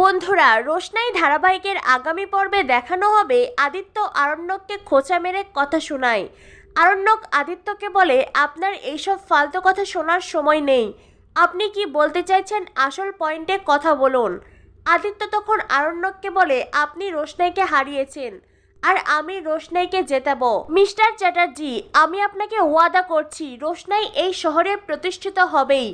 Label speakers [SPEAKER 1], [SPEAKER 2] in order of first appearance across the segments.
[SPEAKER 1] বন্ধুরা, রোশনাই ধারাবাহিকের আগামী পর্বে দেখানো হবে আদিত্য আরণ্যককে খোঁচা মেরে কথা শোনায়। আরণ্যক আদিত্যকে বলে, আপনার এইসব ফালতু কথা শোনার সময় নেই। আপনি কি বলতে চাইছেন আসল পয়েন্টে কথা বলুন? আদিত্য তখন আরণ্যককে বলে, আপনি রোশনাইকে হারিয়েছেন, আর আমি রোশনাইকে জেতাবো। মিস্টার চ্যাটার্জি, আমি আপনাকে ওয়াদা করছি, রোশনাই এই শহরে প্রতিষ্ঠিত হবেই।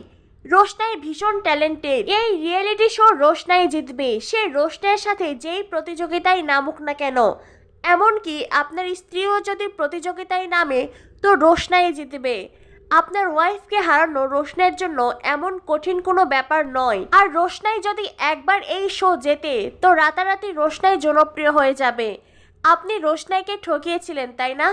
[SPEAKER 1] রোশনাই ভীষণ ট্যালেন্টেড এই রিয়েলিটি শো রোশনাই জিতবে। সে রোশনাইয়ের সাথে যেই প্রতিযোগিতায় নামুক না কেন। এমনকি আপনার স্ত্রীও যদি প্রতিযোগিতায় নামে, তো রোশনাই জিতবে। আপনার ওয়াইফকে হারানো রোশনাইয়ের জন্য এমন কঠিন কোনো ব্যাপার নয়। আর রোশনাই যদি একবার এই শো জেতে, তো রাতারাতি রোশনাই জনপ্রিয় হয়ে যাবে। আপনি রোশনাইকে ঠকিয়েছিলেন, তাই না?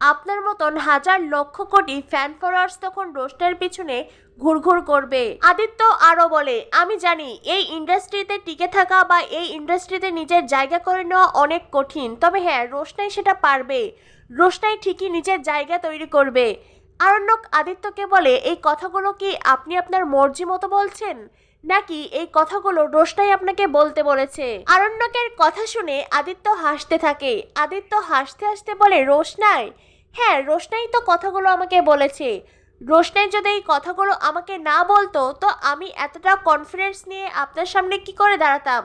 [SPEAKER 1] আপনার মতন হাজার লক্ষ কোটি ফ্যান ফলোয়ার্স তখন রোশনের পিছনে ঘুরঘুর করবে। আদিত্য আরও বলে, আমি জানি, এই ইন্ডাস্ট্রিতে টিকে থাকা বা এই ইন্ডাস্ট্রিতে নিজের জায়গা করে নেওয়া অনেক কঠিন। তবে হ্যাঁ রোশনাই সেটা পারবে। রোশনাই ঠিকই নিজের জায়গা তৈরি করবে। আরণ্যক আদিত্যকে বলে, এই কথাগুলো কি আপনি আপনার মর্জি মতো বলছেন? নাকি এই কথাগুলো রোশনাই আপনাকে বলতে বলেছে? আরণ্যকের কথা শুনে আদিত্য হাসতে থাকে। আদিত্য হাসতে হাসতে বলে, রোশনাই হ্যাঁ রোশনাই তো কথাগুলো আমাকে বলেছে। রোশনাই যদি এই কথাগুলো আমাকে না বলতো, তো আমি এতটা কনফিডেন্স নিয়ে আপনার সামনে কি করে দাঁড়াতাম?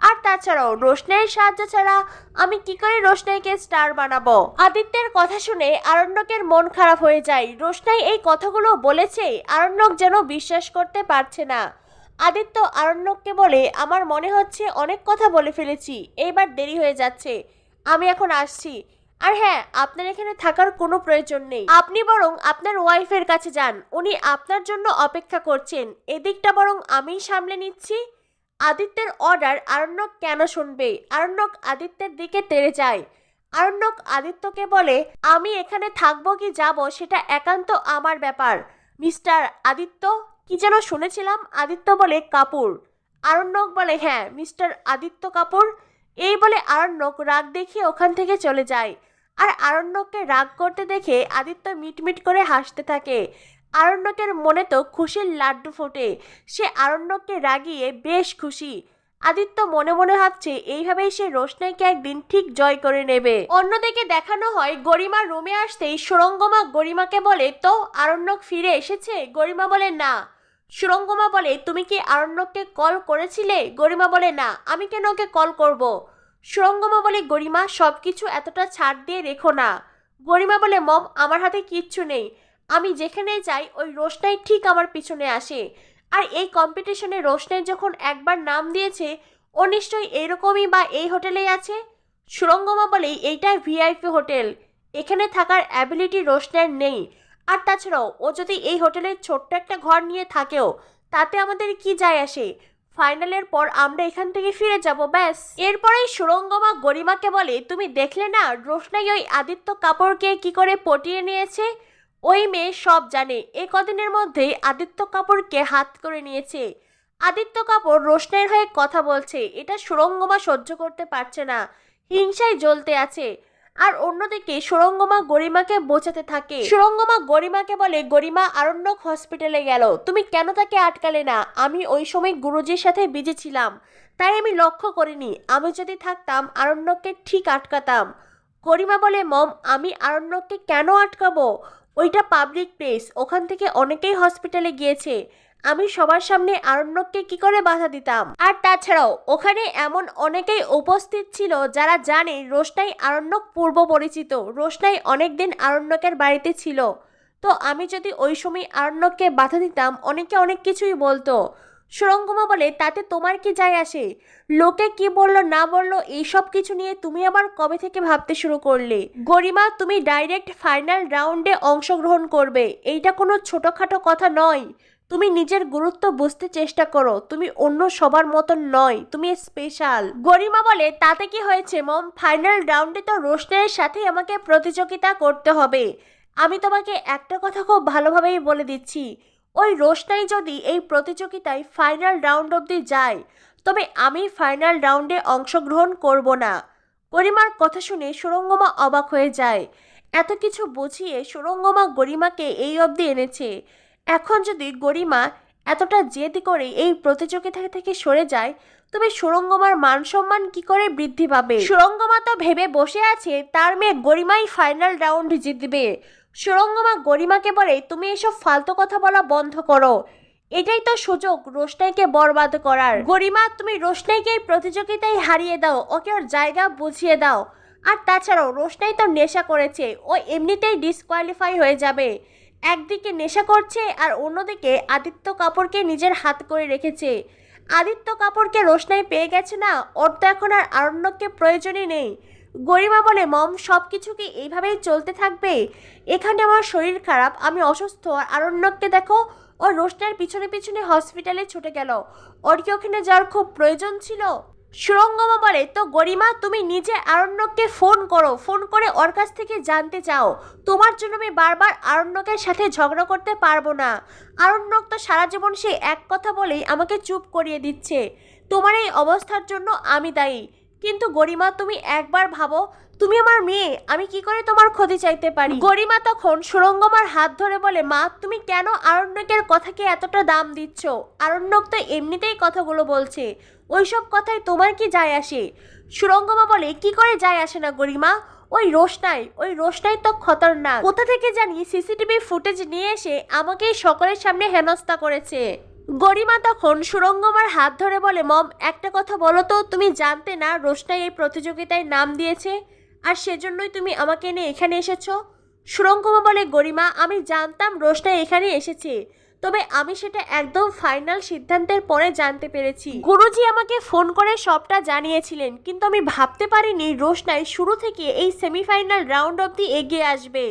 [SPEAKER 1] আর তাছাড়াও, রোশনাইয়ের সাহায্য ছাড়া আমি কি করে রোশনাইকে স্টার বানাবো? আদিত্যের কথা শুনে আরণ্যকের মন খারাপ হয়ে যায়। রোশনাই এই কথাগুলো বলেছে, আরণ্যক যেন বিশ্বাস করতে পারছে না। আদিত্য আরণ্যককে বলে, আমার মনে হচ্ছে অনেক কথা বলে ফেলেছি। এইবার দেরি হয়ে যাচ্ছে। আমি এখন আসছি। আর হ্যাঁ আপনার এখানে থাকার কোনো প্রয়োজন নেই। আপনি বরং আপনার ওয়াইফের কাছে যান। উনি আপনার জন্য অপেক্ষা করছেন। এদিকটা বরং আমিই সামলে নিচ্ছি। আদিত্যের অর্ডার আরণ্যক কেন শুনবে? আরণ্যক আদিত্যের দিকে তেড়ে যায়। আরণ্যক আদিত্যকে বলে, আমি এখানে থাকব কি যাব সেটা একান্ত আমার ব্যাপার। মিস্টার আদিত্য, কি যেন শুনেছিলাম? আদিত্য বলে, কাপুর। আরণ্যক বলে হ্যাঁ মিস্টার আদিত্য কাপুর। এই বলে আরণ্যক রাগ দেখিয়ে ওখান থেকে চলে যায়। আর আরণ্যককে রাগ করতে দেখে আদিত্য মিটমিট করে হাসতে থাকে। আরণ্যকের মনে তো খুশির লাড্ডু ফোটে। সে আরণ্যককে রাগিয়ে বেশ খুশি। আদিত্য মনে মনে ভাবছে, এইভাবেই সে রোশনাইকে একদিন ঠিক জয় করে নেবে। অন্যদিকে দেখানো হয়, গরিমা রুমে আসতেই সুরঙ্গমা গরিমাকে বলে, তো, আরণ্যক ফিরে এসেছে? গরিমা বলে, না। সুরঙ্গমা বলে, তুমি কি আরণ্যককে কল করেছিলে? গরিমা বলে, না। আমি কেন ওকে কল করব? সুরঙ্গমা বলে, গরিমা সব কিছু এতটা ছাড় দিয়ে রেখো না। গরিমা বলে, মম, আমার হাতে কিচ্ছু নেই। আমি যেখানেই যাই, ওই রোশনাই ঠিক আমার পিছনে আসে। আর এই কম্পিটিশনে রোশনাই যখন একবার নাম দিয়েছে, ও নিশ্চয়ই এরকমই বা এই হোটেলেই আছে? সুরঙ্গমা বলে এইটা ভিআইপি হোটেল। এখানে থাকার অ্যাবিলিটি রোশনের নেই। আর তাছাড়াও, ও যদি এই হোটেলের ছোট্ট একটা ঘর নিয়ে থাকেও, তাতে আমাদের কি যায় আসে? ফাইনালের পর আমরা এখান থেকে ফিরে যাব, ব্যাস। এরপরেই সুরঙ্গমা গরিমাকে বলে, তুমি দেখলে না, রোশনাই ওই আদিত্য কাপুরকে কি করে পটিয়ে নিয়েছে? ওই মেয়ে সব জানে। এ কদিনের মধ্যেই আদিত্য কাপুরকে হাত করে নিয়েছে। আদিত্য কাপুর রোশনের হয়ে কথা বলছে। এটা সুরঙ্গমা সহ্য করতে পারছে না। হিংসায় জ্বলতে আছে। আর অন্যদিকে সুরঙ্গমা গরিমাকে বোঝাতে থাকে। সুরঙ্গমা গরিমাকে বলে, গরিমা, আরণ্যক হসপিটালে গেল। তুমি কেন তাকে আটকালে না? আমি ওই সময় গুরুজির সাথে বিজে ছিলাম। তাই আমি লক্ষ্য করিনি। আমি যদি থাকতাম, আরণ্যককে ঠিক আটকাতাম। গরিমা বলে, মম, আমি আরণ্যককে কেন আটকাবো? ওইটা পাবলিক প্লেস ওখান থেকে অনেকেই হসপিটালে গিয়েছে। আমি সবার সামনে আরণ্যককে কি করে বাধা দিতাম? আর তাছাড়াও, ওখানে এমন অনেকেই উপস্থিত ছিল যারা জানে রোশনাই আরণ্যক পূর্ব পরিচিত। রোশনাই অনেকদিন আরণ্যকের বাড়িতে ছিল। তো আমি যদি ওই সময় আরণ্যককে বাধা দিতাম, অনেকে অনেক কিছুই বলতো। সুরঙ্গমা বলে, তাতে তোমার কি যায় আসে? লোকে কি বলল, না বলল এইসব কিছু নিয়ে তুমি আবার কবে থেকে ভাবতে শুরু করলে? গরিমা, তুমি ডাইরেক্ট ফাইনাল রাউন্ডে অংশগ্রহণ করবে। এইটা কোনো ছোটোখাটো কথা নয়। তুমি নিজের গুরুত্ব বুঝতে চেষ্টা করো। তুমি অন্য সবার মতন নয়। তুমি স্পেশাল গরিমা বলে, তাতে কি হয়েছে, মম? ফাইনাল রাউন্ডে তো রোশনের সাথে আমাকে প্রতিযোগিতা করতে হবে। আমি তোমাকে একটা কথা খুব ভালোভাবেই বলে দিচ্ছি। ওই রোশনাই যদি এই প্রতিযোগিতায় ফাইনাল রাউন্ড অবধি যায়, তবে আমি ফাইনাল রাউন্ডে অংশগ্রহণ করব না। গরিমার কথা শুনে সুরঙ্গমা অবাক হয়ে যায়। এত কিছু বুঝিয়ে সুরঙ্গমা গরিমাকে এই অবধি এনেছে। এখন যদি গরিমা এতটা জেদ করে এই প্রতিযোগিতা থেকে সরে যায়, তবে সুরঙ্গমার মান সম্মান কি করে বৃদ্ধি পাবে? সুরঙ্গমা তো ভেবে বসে আছে, তার মেয়ে গরিমাই ফাইনাল রাউন্ড জিতবে। সুরঙ্গমা গরিমাকে বলে, তুমি এসব ফালতু কথা বলা বন্ধ করো। এটাই তো সুযোগ রোশনাইকে বরবাদ করার। গরিমা, তুমি রোশনাইকে এই প্রতিযোগিতায় হারিয়ে দাও, ওকে ওর জায়গা বুঝিয়ে দাও। আর তাছাড়াও রোশনাই তো নেশা করেছে, ও এমনিতেই ডিসকোয়ালিফাই হয়ে যাবে। একদিকে নেশা করছে আর অন্যদিকে আদিত্য কাপুরকে নিজের হাত করে রেখেছে। আদিত্য কাপুরকে রোশনাই পেয়ে গেছে না, ওর তো এখন আর আরণ্যককে প্রয়োজনই নেই। গরিমা বলে, মম সব কিছু কি এইভাবেই চলতে থাকবে? এখানে আমার শরীর খারাপ, আমি অসুস্থ, আর আরণ্যককে দেখো, ও রোশনার পিছনে পিছনে হসপিটালে ছুটে গেল। ওর কি ওখানে যাওয়ার খুব প্রয়োজন ছিল? সুরঙ্গমা বলে তো গরিমা, তুমি নিজে আরণ্যককে ফোন করো। ফোন করে ওর কাছ থেকে জানতে চাও। তোমার জন্য আমি বারবার আরণ্যকের সাথে ঝগড়া করতে পারব না। আরণ্যক তো সারা জীবন সে এক কথা বলেই আমাকে চুপ করিয়ে দিচ্ছে। তোমার এই অবস্থার জন্য আমি দায়ী। কিন্তু গরিমা, তুমি একবার ভাবো, তুমি আমার মেয়ে, আমি কি করে তোমার ক্ষতি চাইতে পারি? গরিমা তখন সুরঙ্গমার হাত ধরে বলে, মা, তুমি কেন আরণ্যকের কথাকে এতটা দাম দিচ্ছ? আরণ্যক তো এমনিতেই কথাগুলো বলছে। ওইসব কথায় তোমার কি যায় আসে? সুরঙ্গমা বলে, কি করে যায় আসে না গরিমা? ওই রোশনাই ওই রোশনাই তো খতরনাক। কোথা থেকে জানি সিসিটিভি ফুটেজ নিয়ে এসে আমাকে সকলের সামনে হেনস্থা করেছে। গরিমা তখন সুরঙ্গমার হাত ধরে বলে, মম, একটা কথা বলো তো, তুমি জানতে না রোশনাই এই প্রতিযোগিতায় নাম দিয়েছে আর সেজন্যই তুমি আমাকে নিয়ে এখানে এসেছ? সুরঙ্গমা বলে, গরিমা, আমি জানতাম রোশনাই এখানে এসেছে, তবে আমি সেটা একদম ফাইনাল সিদ্ধান্তের পরে জানতে পেরেছি। গুরুজি আমাকে ফোন করে সবটা জানিয়েছিলেন, কিন্তু আমি ভাবতে পারিনি রোশনাই শুরু থেকে এই সেমিফাইনাল রাউন্ড অবধি এগিয়ে আসবে।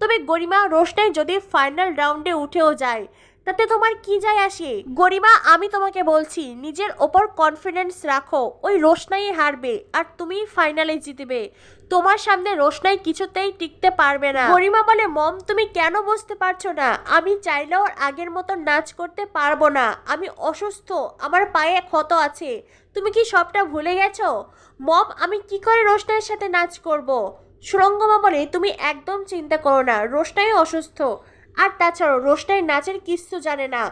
[SPEAKER 1] তবে গরিমা, রোশনাই যদি ফাইনাল রাউন্ডে উঠেও যায় তাতে তোমার কি যায় আসে? গরিমা, আমি তোমাকে বলছি, নিজের ওপর কনফিডেন্স রাখো। ওই রোশনাই হারবে, আর তুমি ফাইনালে জিতবে। তোমার সামনে রোশনাই কিছুতেই টিকতে পারবে না। গরিমা বলে, মম, তুমি কেন বুঝতে পারছ না? আমি চাইলেও আগের মতো নাচ করতে পারব না। আমি অসুস্থ, আমার পায়ে ক্ষত আছে। তুমি কি সবটা ভুলে গেছো? মম, আমি কি করে রোশনাইয়ের সাথে নাচ করব। সুরঙ্গমা বলে, তুমি একদম চিন্তা করো না। রোশনাই অসুস্থ। আর তাছাড়াও রোশনাই নাচের কিস্তু জানে না।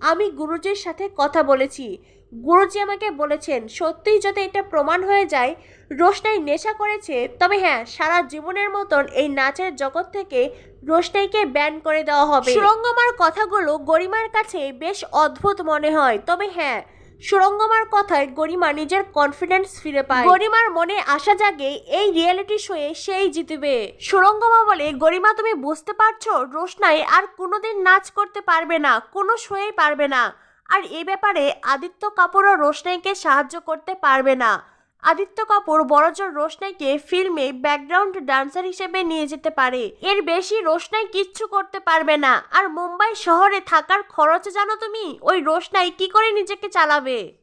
[SPEAKER 1] আমি গুরুজির সাথে কথা বলেছি। গুরুজি আমাকে বলেছেন, সত্যিই যদি এটা প্রমাণ হয়ে যায়, রোশনাই নেশা করেছে, তবে হ্যাঁ সারা জীবনের মতন এই নাচের জগৎ থেকে রোশনাইকে ব্যান করে দেওয়া হবে। সুরঙ্গমার কথাগুলো গরিমার কাছে বেশ অদ্ভুত মনে হয়, তবে হ্যাঁ সুরঙ্গমার কথায় গরিমা নিজের কনফিডেন্স ফিরে পায়। গরিমার মনে আশা জাগে, এই রিয়েলিটি শোয়ে সেই জিতবে। সুরঙ্গমা বলে, গরিমা, তুমি বুঝতে পারছ, রোশনাই আর কোনোদিন নাচ করতে পারবে না, কোনো শোয়েই পারবে না। আর এ ব্যাপারে আদিত্য কাপুর ও রোশনাইকে সাহায্য করতে পারবে না। আদিত্য কাপুর বড়জোর রোশনাইকে ফিল্মে ব্যাকগ্রাউন্ড ডান্সার হিসেবে নিয়ে যেতে পারে। এর বেশি রোশনাই কিচ্ছু করতে পারবে না। আর মুম্বাই শহরে থাকার খরচ জানো তুমি? ওই রোশনাই কি করে নিজেকে চালাবে?